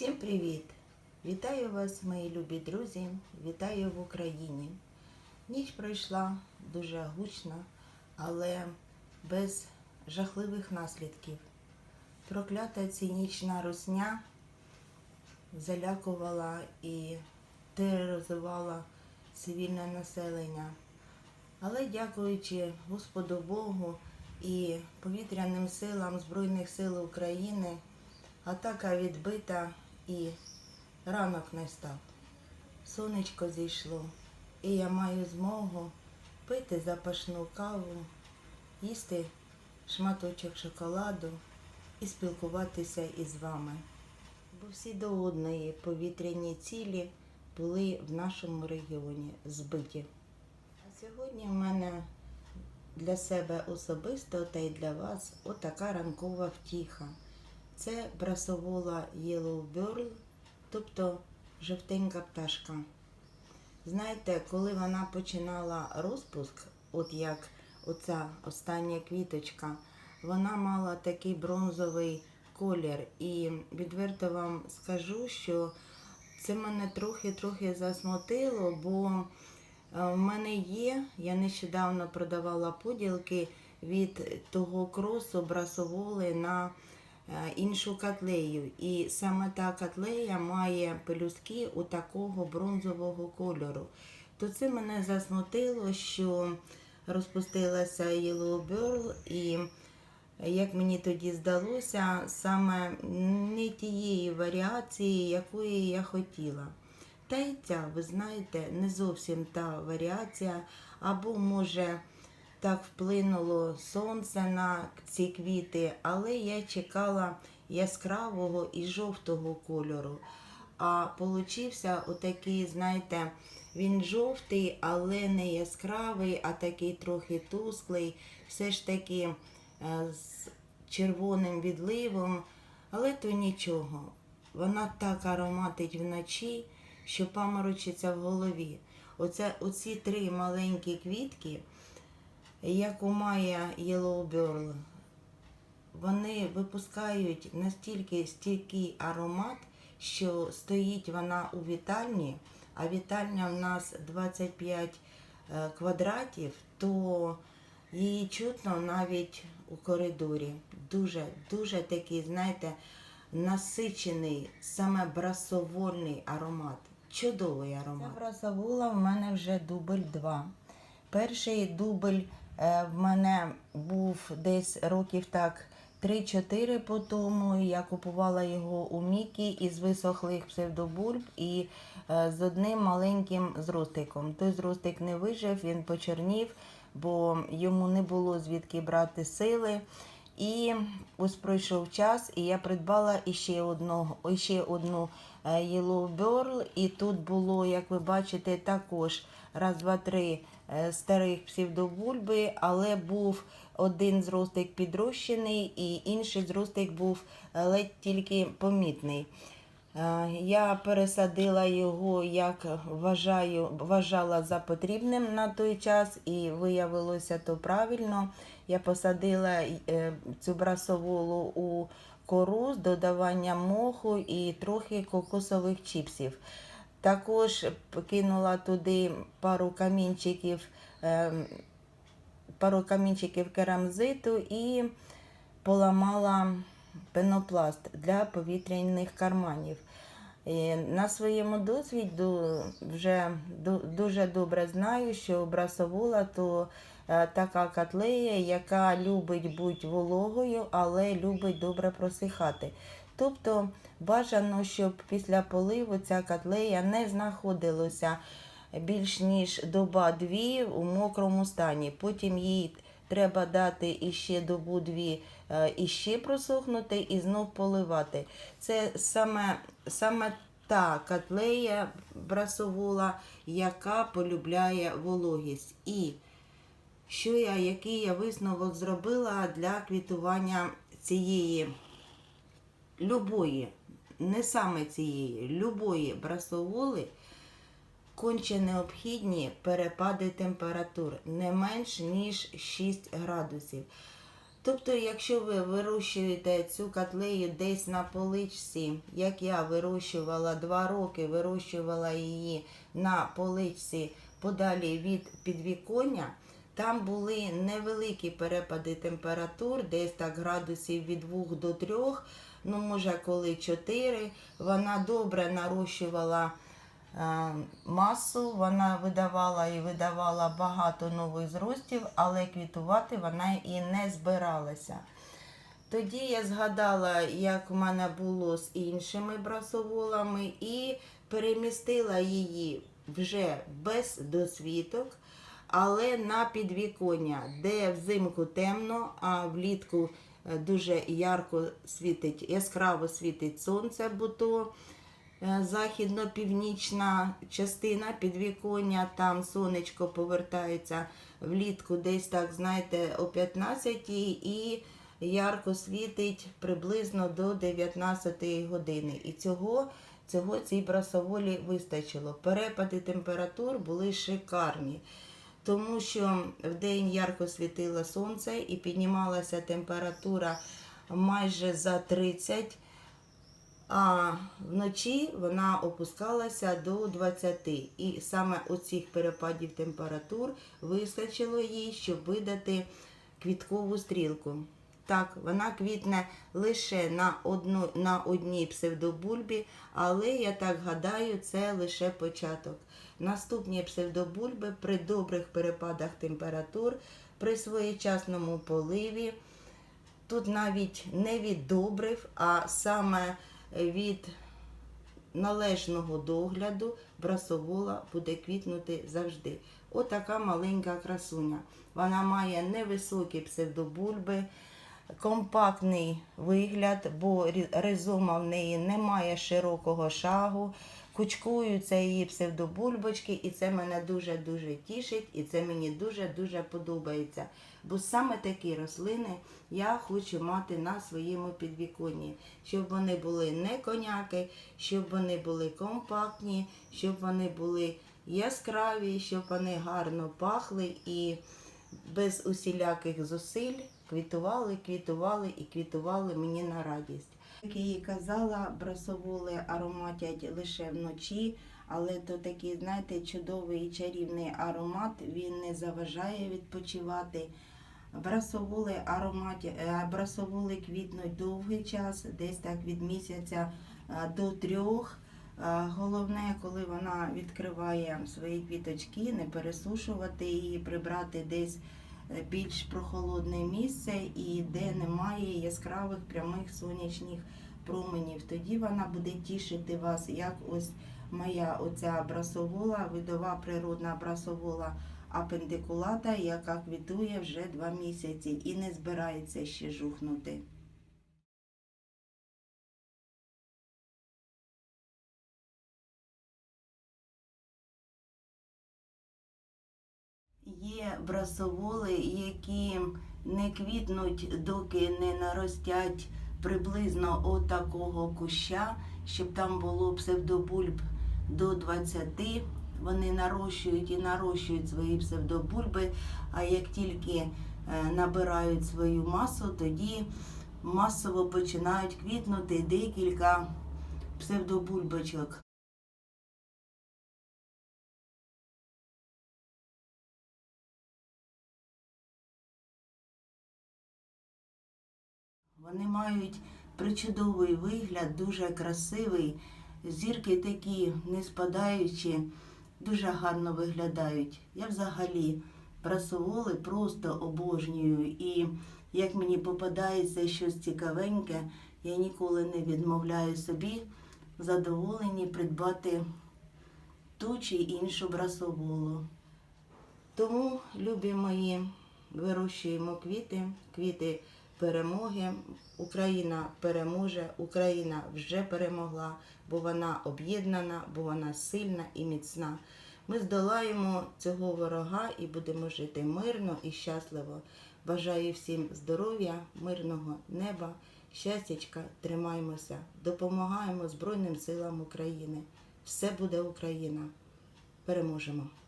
Всім привіт! Вітаю вас, мої любі друзі! Вітаю в Україні. Ніч пройшла дуже гучно, але без жахливих наслідків. Проклята цинічна русня залякувала і тероризувала цивільне населення. Але дякуючи Господу Богу і повітряним силам Збройних сил України, атака відбита і ранок не став. Сонечко зійшло, і я маю змогу пити запашну каву, їсти шматочок шоколаду і спілкуватися із вами. Бо всі до одної повітряні цілі були в нашому регіоні збиті. А сьогодні в мене для себе особисто та й для вас отака ранкова втіха. Це брасовола Yellow Bird, тобто жовтенька пташка. Знаєте, коли вона починала розпуск, от як оця остання квіточка, вона мала такий бронзовий колір. І відверто вам скажу, що це мене трохи-трохи засмутило, бо е, в мене є, я нещодавно продавала поділки від того кросу брасоволи на іншу котлею. І саме та котлея має пелюстки у такого бронзового кольору. То це мене засмутило, що розпустилася Yellow Bird і як мені тоді здалося, саме не тієї варіації, якої я хотіла. Та й ця, ви знаєте, не зовсім та варіація, або може так вплинуло сонце на ці квіти, але я чекала яскравого і жовтого кольору. А получився отакий, знаєте, він жовтий, але не яскравий, а такий трохи тусклий, все ж таки е, з червоним відливом, але то нічого. Вона так ароматить вночі, що паморочиться в голові. Оце, оці три маленькі квітки, як у Майя Yellow вони випускають настільки стійкий аромат, що стоїть вона у вітальні, а вітальня в нас 25 е, квадратів, то її чутно навіть у коридорі. Дуже, дуже такий, знаєте, насичений, саме брасовольний аромат. Чудовий аромат. Ця брасовола в мене вже дубль 2. Перший дубль в мене був десь років так 3-4 по тому. Я купувала його у Мікі із висохлих псевдобульб і е, з одним маленьким зростиком. Той зростик не вижив, він почернів, бо йому не було звідки брати сили. І ось пройшов час, і я придбала іще одного, іще одну е, Yellow Bird. І тут було, як ви бачите, також раз, два, три е, старих псевдобульби, але був один зростик підрощений, і інший зростик був е, ледь тільки помітний. Е, Я пересадила його, як вважаю, вважала за потрібним на той час, і виявилося то правильно. Я посадила е, цю брасоволу у кору з додаванням моху і трохи кокосових чіпсів. Також кинула туди пару камінчиків, е, пару камінчиків керамзиту і поламала пенопласт для повітряних карманів. І на своєму досвіду вже дуже добре знаю, що брасовола то е, така котлея, яка любить бути вологою, але любить добре просихати. Тобто бажано, щоб після поливу ця котлея не знаходилася більш ніж доба-дві у мокрому стані. Потім їй треба дати іще добу-дві е, іще просохнути і знов поливати. Це саме, саме та котлея брасовола, яка полюбляє вологість. І що я, який я висновок зробила для квітування цієї любої, не саме цієї, любої брасоволи конче необхідні перепади температур не менш ніж 6 градусів. Тобто, якщо ви вирощуєте цю котлею десь на поличці, як я вирощувала два роки, вирощувала її на поличці подалі від підвіконня, там були невеликі перепади температур, десь так градусів від 2 до 3, ну може коли 4. Вона добре нарощувала е, масу, вона видавала і видавала багато нових зростів, але квітувати вона і не збиралася. Тоді я згадала, як в мене було з іншими брасоволами, і перемістила її вже без досвіток, але на підвіконня, де взимку темно, а влітку дуже ярко світить, яскраво світить сонце, бо то е, західно-північна частина підвіконня, там сонечко повертається влітку десь так, знаєте, о 15 і ярко світить приблизно до 19 години. І цього, цього цій брасоволі вистачило. Перепади температур були шикарні. Тому що в день ярко світило сонце і піднімалася температура майже за 30, а вночі вона опускалася до 20. І саме оцих перепадів температур вистачило їй, щоб видати квіткову стрілку. Так, вона квітне лише на, одну, на одній псевдобульбі, але я так гадаю, це лише початок. Наступні псевдобульби при добрих перепадах температур, при своєчасному поливі. Тут навіть не від добрив, а саме від належного догляду брасовола буде квітнути завжди. Отака маленька красуня. Вона має невисокі псевдобульби, компактний вигляд, бо ризома в неї не має широкого шагу. Кучкуються її псевдобульбочки, і це мене дуже-дуже тішить, і це мені дуже-дуже подобається. Бо саме такі рослини я хочу мати на своєму підвіконні, щоб вони були не коняки, щоб вони були компактні, щоб вони були яскраві, щоб вони гарно пахли і без усіляких зусиль квітували, квітували і квітували мені на радість. Як я їй казала, брасоволи ароматять лише вночі, але то такий, знаєте, чудовий і чарівний аромат, він не заважає відпочивати. Брасоволи ароматі, е, брасоволи квітнуть довгий час, десь так від місяця е, до трьох. Головне, коли вона відкриває свої квіточки, не пересушувати її, прибрати десь е, більш прохолодне місце і де немає яскравих прямих сонячних променів. Тоді вона буде тішити вас, як ось моя оця брасовола, видова природна брасовола апендикулата, яка квітує вже два місяці і не збирається ще жухнути. Брасоволи, які не квітнуть, доки не наростять приблизно отакого куща, щоб там було псевдобульб до 20. Вони нарощують і нарощують свої псевдобульби, а як тільки е, набирають свою масу, тоді масово починають квітнути декілька псевдобульбочок. Вони мають причудовий вигляд, дуже красивий. Зірки такі не спадаючі, дуже гарно виглядають. Я взагалі брасоволи просто обожнюю. І як мені попадається щось цікавеньке, я ніколи не відмовляю собі в задоволенні придбати ту чи іншу брасоволу. Тому, любі мої, вирощуємо квіти, квіти перемоги. Україна переможе, Україна вже перемогла, бо вона об'єднана, бо вона сильна і міцна. Ми здолаємо цього ворога і будемо жити мирно і щасливо. Бажаю всім здоров'я, мирного неба, щастячка, тримаймося, допомагаємо Збройним силам України. Все буде Україна. Переможемо!